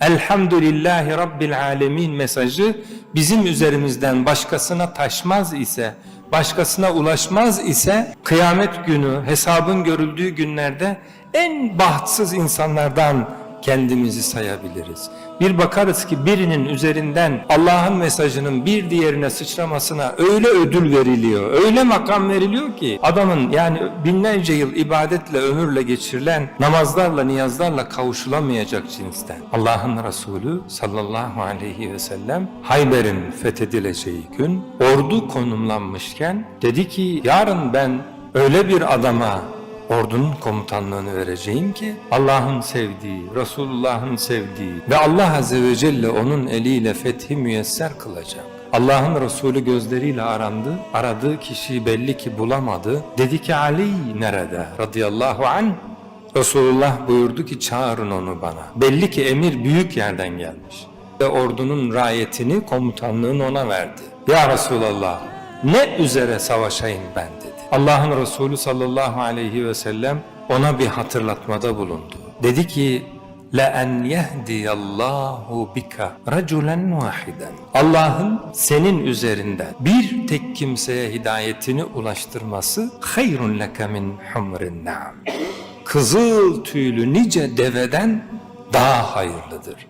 Elhamdülillahi Rabbil Alemin mesajı bizim üzerimizden başkasına taşmaz ise, başkasına ulaşmaz ise kıyamet günü hesabın görüldüğü günlerde en bahtsız insanlardan kendimizi sayabiliriz. Bir bakarız ki birinin üzerinden Allah'ın mesajının bir diğerine sıçramasına öyle ödül veriliyor, öyle makam veriliyor ki adamın yani binlerce yıl ibadetle, ömürle geçirilen namazlarla, niyazlarla kavuşulamayacak cinsten. Allah'ın Resulü sallallahu aleyhi ve sellem Hayber'in fethedileceği gün ordu konumlanmışken dedi ki yarın ben öyle bir adama ordunun komutanlığını vereceğim ki Allah'ın sevdiği, Resulullah'ın sevdiği ve Allah Azze ve Celle onun eliyle fethi müyesser kılacak. Allah'ın Resulü gözleriyle arandı, aradığı kişiyi belli ki bulamadı. Dedi ki Ali nerede radıyallahu anh? Resulullah buyurdu ki çağırın onu bana. Belli ki emir büyük yerden gelmiş. Ve ordunun rayetini, komutanlığını ona verdi. Ya Resulallah ne üzere savaşayım ben dedi. Allah'ın Resulü sallallahu aleyhi ve sellem ona bir hatırlatmada bulundu. Dedi ki لَاَنْ يَهْدِيَ اللّٰهُ بِكَ رَجُلًا وَاحِدًا Allah'ın senin üzerinden bir tek kimseye hidayetini ulaştırması خَيْرٌ لَكَ مِنْ حُمْرِ النَّعَمِ Kızıl tüylü nice deveden daha hayırlıdır.